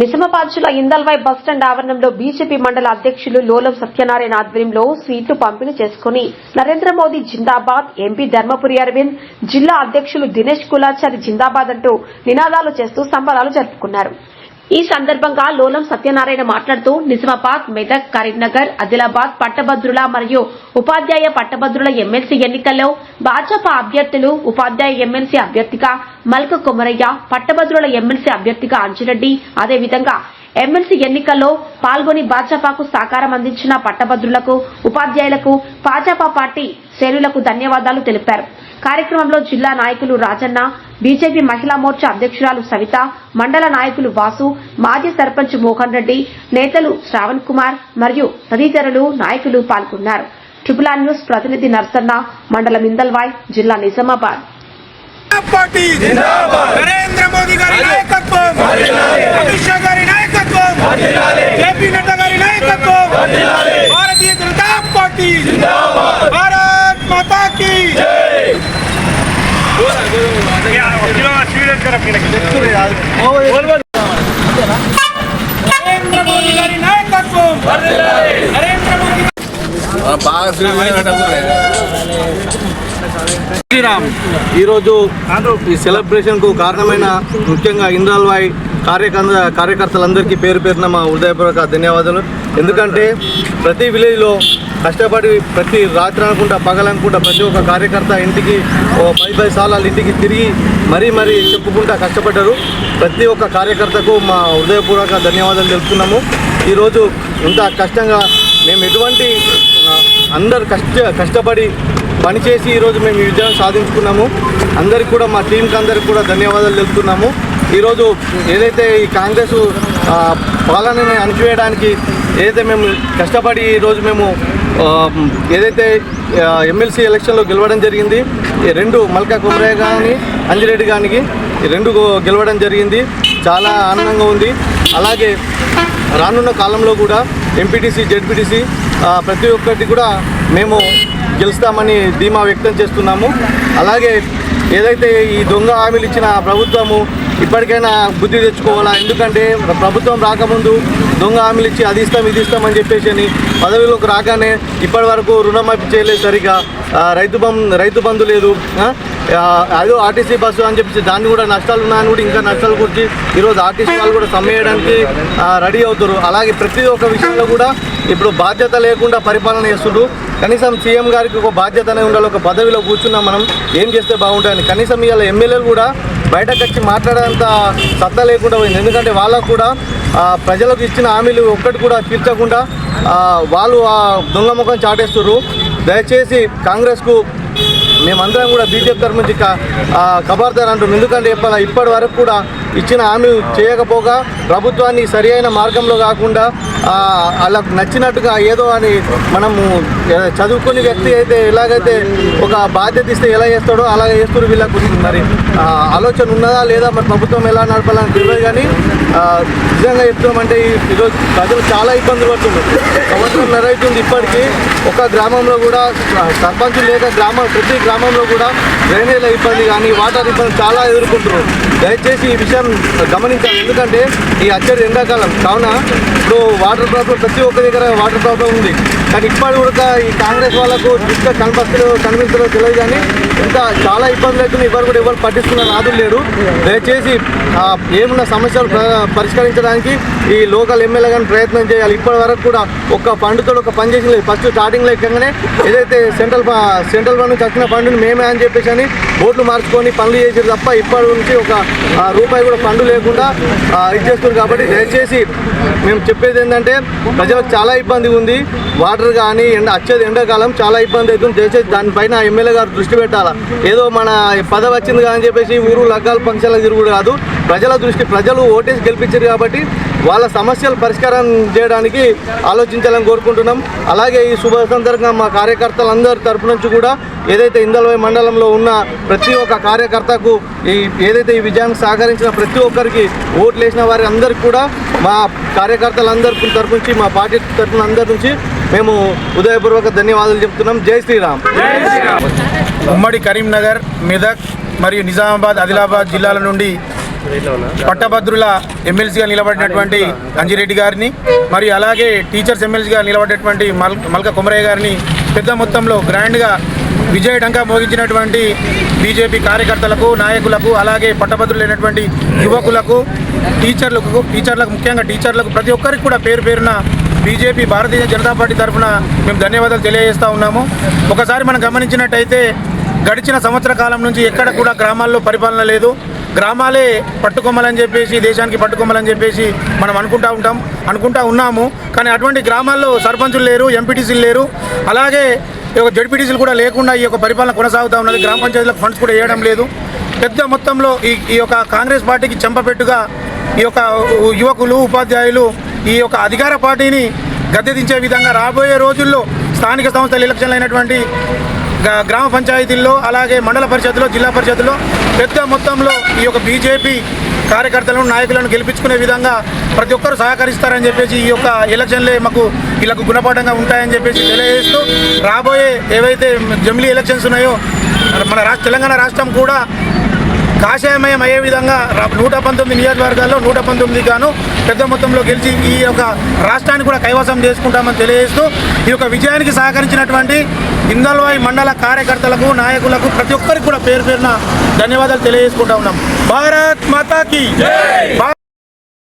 నిజామాబాద్ జిల్లా ఇందల్వాయ్ బస్టాండ్ ఆవరణంలో బీజేపీ మండల అధ్యక్షులు లోలం సత్యనారాయణ ఆధ్వర్యంలో సీట్లు పంపిణీ చేసుకుని నరేంద్ర మోదీ జిందాబాద్ ఎంపీ ధర్మపురి అరవింద్ జిల్లా అధ్యక్షులు దినేష్ కులాచారి జిందాబాద్ అంటూ నినాదాలు చేస్తూ సంబరాలు జరుపుకున్నారు. ఈ సందర్భంగా లోలం సత్యనారాయణ మాట్లాడుతూ నిజామాబాద్ మెదక్ కరీంనగర్ ఆదిలాబాద్ పట్టభద్రుల మరియు ఉపాధ్యాయ పట్టభద్రుల ఎమ్మెల్సీ ఎన్నికల్లో భాజపా అభ్యర్థులు ఉపాధ్యాయ ఎమ్మెల్సీ అభ్యర్థిగా మల్క కొమరయ్య పట్టభద్రుల ఎమ్మెల్సీ అభ్యర్థిగా అంజిరెడ్డి అదేవిధంగా ఎమ్మెల్సీ ఎన్నికల్లో పాల్గొని భాజపాకు సహకారం అందించిన పట్టభద్రులకు ఉపాధ్యాయులకు భాజపా పార్టీ శ్రేణులకు ధన్యవాదాలు తెలిపారు. కార్యక్రమంలో జిల్లా నాయకులు రాజన్న బీజేపీ మహిళా మోర్చా అధ్యక్షురాలు సవిత మండల నాయకులు వాసు మాజీ సర్పంచ్ మోహన్ రెడ్డి నేతలు శ్రావణ్ కుమార్ మరియు తదితరులు నాయకులు పాల్గొన్నారు. ట్రిపుల్ ఆర్ న్యూస్ ప్రతినిధి నర్సన్న మండలం ఇందల్వాయ్ జిల్లా నిజామాబాద్. పార్టీ నరేంద్ర మోదీ గారి నాయకత్వం. అమిత్ షా గారి నాయకత్వం జేపీ నడ్డా గారి నాయకత్వం భారతీయ జనతా పార్టీ. భారత్ మాతా की నరేంద్ర మోదీ గారి నాయకత్వం. నరేంద్ర మోదీ శ్రీరామ్ ఈరోజు ఈ సెలబ్రేషన్కు కారణమైన ముఖ్యంగా ఇంద్రాల్వాయ్ కార్యకర్త కార్యకర్తలందరికీ పేరు పేరున మా హృదయపూర్వక ధన్యవాదాలు. ఎందుకంటే ప్రతి విలేజ్లో కష్టపడి ప్రతి రాత్రి అనుకుంటా పగలనుకుంటా ప్రతి ఒక్క కార్యకర్త ఇంటికి ఓ పది పది సార్లు ఇంటికి తిరిగి మరీ మరీ చెప్పుకుంటా కష్టపడ్డారు. ప్రతి ఒక్క కార్యకర్తకు మా హృదయపూర్వక ధన్యవాదాలు తెలుపుతున్నాము. ఈరోజు ఇంత కష్టంగా మేము ఎటువంటి అందరు కష్ట కష్టపడి పనిచేసి ఈరోజు మేము ఈ విజయం సాధించుకున్నాము. అందరికి కూడా మా టీంకి అందరికి కూడా ధన్యవాదాలు తెలుపుతున్నాము. ఈరోజు ఏదైతే ఈ కాంగ్రెస్ పాలనని అణిచివేయడానికి ఏదైతే మేము కష్టపడి ఈరోజు మేము ఏదైతే ఎమ్మెల్సీ ఎలక్షన్లో గెలవడం జరిగింది ఈ రెండు మల్కా కుమరయ్య కానీ అంజిరెడ్డి గానికి ఈ రెండు గెలవడం జరిగింది. చాలా ఆనందంగా ఉంది. అలాగే రానున్న కాలంలో కూడా ఎంపీటీసీ జెడ్పీటీసీ ప్రతి ఒక్కటి కూడా మేము గెలుస్తామని ధీమా వ్యక్తం చేస్తున్నాము. అలాగే ఏదైతే ఈ దొంగ హామీలు ఇచ్చిన ప్రభుత్వము ఇప్పటికైనా బుద్ధి తెచ్చుకోవాలా? ఎందుకంటే ప్రభుత్వం రాకముందు దొంగ హామీలు ఇచ్చి అది ఇస్తాం ఇది ఇస్తామని చెప్పేసి అని పదవిలోకి రాగానే ఇప్పటి వరకు రుణమాఫీ చేయలేదు సరిగా. రైతు బం రైతు బంధు లేదు. అదో ఆర్టీసీ బస్సు అని చెప్పేసి దాన్ని కూడా నష్టాలు ఉన్నాయని కూడా ఇంకా నష్టాలు గురించి ఈరోజు ఆర్టీసీ వాళ్ళు కూడా సమ్మేయడానికి రెడీ అవుతారు. అలాగే ప్రతి ఒక్క విషయంలో కూడా ఇప్పుడు బాధ్యత లేకుండా పరిపాలన చేస్తుండ్రు. కనీసం సీఎం గారికి ఒక బాధ్యత అనేది ఉండాలి ఒక పదవిలో కూర్చున్నాం మనం. ఏం చేస్తే బాగుంటుందని కనీసం ఇవాళ ఎమ్మెల్యేలు కూడా బయటకు వచ్చి మాట్లాడేంత సత్తా లేకుండా పోయింది. ఎందుకంటే వాళ్ళకు కూడా ప్రజలకు ఇచ్చిన హామీలు ఒక్కటి కూడా తీర్చకుండా వాళ్ళు ఆ దొంగ ముఖం చాటేస్తున్నారు దయచేసి కాంగ్రెస్కు మేమందరం కూడా బీజేపీ తరఫు నుంచి క- అంటున్నాం. ఎందుకంటే చెప్పాలా ఇప్పటి వరకు కూడా ఇచ్చిన హామీ చేయకపోగా ప్రభుత్వాన్ని సరి అయిన మార్గంలో కాకుండా వాళ్ళకు నచ్చినట్టుగా ఏదో అని మనము చదువుకునే చదువుకుని వ్యక్తి అయితే ఎలాగైతే ఒక బాధ్యత ఇస్తే ఎలా చేస్తాడో అలాగే చేస్తారు వీళ్ళకు. మరి ఆలోచన ఉన్నదా లేదా మరి ప్రభుత్వం ఎలా నడపాలని తెలియదు కానీ నిజంగా చెప్తామంటే ఈరోజు ప్రజలు చాలా ఇబ్బందులు పడుతున్నారు. సంవత్సరం నెరవేరుతుంది ఇప్పటికీ. ఒక గ్రామంలో కూడా సర్పంచ్ లేక గ్రామం ప్రతి గ్రామంలో కూడా డ్రైనేజ్ ఇబ్బంది కానీ వాటర్ ఇబ్బంది చాలా ఎదుర్కొంటున్నారు. దయచేసి ఈ విషయం గమనించాలి. ఎందుకంటే ఈ అచ్చడి ఎండాకాలం. కావున ఇప్పుడు వాటర్ ప్రాబ్లం ప్రతి ఒక్క దగ్గర వాటర్ ప్రాబ్లం ఉంది. కానీ ఇప్పటి కూడా ఈ కాంగ్రెస్ వాళ్ళకు దృష్టిగా కనిపిస్తలేదు కనిపించలేదు తెలియదు కానీ ఎంత చాలా ఇబ్బందులు అవుతుంది ఎవరు కూడా ఎవరు పట్టిస్తున్న నాదులు లేరు. దయచేసి ఏమున్న సమస్యలు పరిష్కరించడానికి ఈ లోకల్ ఎమ్మెల్యే కానీ ప్రయత్నం చేయాలి. ఇప్పటి వరకు కూడా ఒక్క ఫండ్తో ఒక పని చేసిన ఫస్ట్ స్టార్టింగ్లో ఎక్కగానే ఏదైతే సెంట్రల్ సెంట్రల్ ఫండ్ నుంచి వచ్చిన ఫండ్ని మేమే అని చెప్పేసి అని ఓట్లు మార్చుకొని పనులు చేసారు తప్ప ఇప్పటి నుంచి ఒక రూపాయి కూడా ఫండ్ లేకుండా ఇచ్చేస్తున్నారు కాబట్టి దయచేసి మేము చెప్పేది ఏంటంటే ప్రజలకు చాలా ఇబ్బంది ఉంది. వాటర్ కానీ ఎండ వచ్చేది ఎండాకాలం చాలా ఇబ్బంది అవుతుంది. దయచేసి దానిపైన ఎమ్మెల్యే గారు దృష్టి పెట్టాలి. ఏదో మన పదవి వచ్చింది కదా చెప్పేసి ఊరు లగ్గాలు ఫంక్షన్లకు తిరుగుడు కాదు. ప్రజల దృష్టి ప్రజలు ఓటేసి గెలిపించారు కాబట్టి వాళ్ళ సమస్యలు పరిష్కారం చేయడానికి ఆలోచించాలని కోరుకుంటున్నాం. అలాగే ఈ శుభ సందర్భంగా మా కార్యకర్తలందరి తరపు నుంచి కూడా ఏదైతే ఇందల్వై మండలంలో ఉన్న ప్రతి ఒక్క కార్యకర్తకు ఈ ఏదైతే ఈ విజయానికి సహకరించిన ప్రతి ఒక్కరికి ఓట్లు వేసిన వారి అందరికీ కూడా మా కార్యకర్తలందరి తరపు నుంచి మా పార్టీ తరపున అందరి నుంచి మేము ఉదయపూర్వక ధన్యవాదాలు చెప్తున్నాం. జై శ్రీరామ్. ఉమ్మడి కరీంనగర్ మెదక్ మరియు నిజామాబాద్ ఆదిలాబాద్ జిల్లాల నుండి పట్టభద్రుల ఎమ్మెల్సీగా నిలబడినటువంటి అంజిరెడ్డి గారిని మరియు అలాగే టీచర్స్ ఎమ్మెల్సీగా నిలబడినటువంటి మల్ మల్క కుమరయ్య గారిని పెద్ద మొత్తంలో గ్రాండ్గా విజయ డంకా మోగించినటువంటి బీజేపీ కార్యకర్తలకు నాయకులకు అలాగే పట్టభద్రులైనటువంటి యువకులకు టీచర్లకు టీచర్లకు ముఖ్యంగా టీచర్లకు ప్రతి ఒక్కరికి కూడా పేరు పేరున బీజేపీ భారతీయ జనతా పార్టీ తరఫున మేము ధన్యవాదాలు తెలియజేస్తూ ఉన్నాము. ఒకసారి మనం గమనించినట్టయితే గడిచిన సంవత్సర కాలం నుంచి ఎక్కడ కూడా గ్రామాల్లో పరిపాలన లేదు. గ్రామాలే పట్టుకొమ్మలని చెప్పేసి దేశానికి పట్టుకొమ్మలని చెప్పేసి మనం అనుకుంటా ఉంటాం అనుకుంటా ఉన్నాము. కానీ అటువంటి గ్రామాల్లో సర్పంచులు లేరు ఎంపీటీసీలు లేరు. అలాగే ఈ యొక్క జడ్పీటీసీలు కూడా లేకుండా ఈ యొక్క పరిపాలన కొనసాగుతూ ఉన్నది. గ్రామ పంచాయతీలకు ఫండ్స్ కూడా వేయడం లేదు. పెద్ద మొత్తంలో ఈ ఈ యొక్క కాంగ్రెస్ పార్టీకి చెంపపెట్టుగా ఈ యొక్క యువకులు ఉపాధ్యాయులు ఈ యొక్క అధికార పార్టీని గద్దెదించే విధంగా రాబోయే రోజుల్లో స్థానిక సంస్థల ఎలక్షన్లు అయినటువంటి గ్రామ పంచాయతీల్లో అలాగే మండల పరిషత్తులో జిల్లా పరిషత్తులో పెద్ద మొత్తంలో ఈ యొక్క బీజేపీ కార్యకర్తలను నాయకులను గెలిపించుకునే విధంగా ప్రతి ఒక్కరు సహకరిస్తారని చెప్పేసి ఈ యొక్క ఎలక్షన్లే మాకు వీళ్ళకు గుణపాఠంగా ఉంటాయని చెప్పేసి తెలియజేస్తూ రాబోయే ఏవైతే జమిలీ ఎలక్షన్స్ ఉన్నాయో మన రాష్ట్ర తెలంగాణ రాష్ట్రం కూడా కాషాయమయం అయ్యే విధంగా నూట పంతొమ్మిది నియోజకవర్గాల్లో నూట పంతొమ్మిది గాను పెద్ద మొత్తంలో గెలిచి ఈ యొక్క రాష్ట్రాన్ని కూడా కైవసం చేసుకుంటామని తెలియజేస్తూ ఈ యొక్క విజయానికి సహకరించినటువంటి ఇందల్వాయి మండల కార్యకర్తలకు నాయకులకు ప్రతి ఒక్కరికి కూడా పేరు పేరున ధన్యవాదాలు తెలియజేసుకుంటా ఉన్నాం. భారత్ మాతాకి భారత్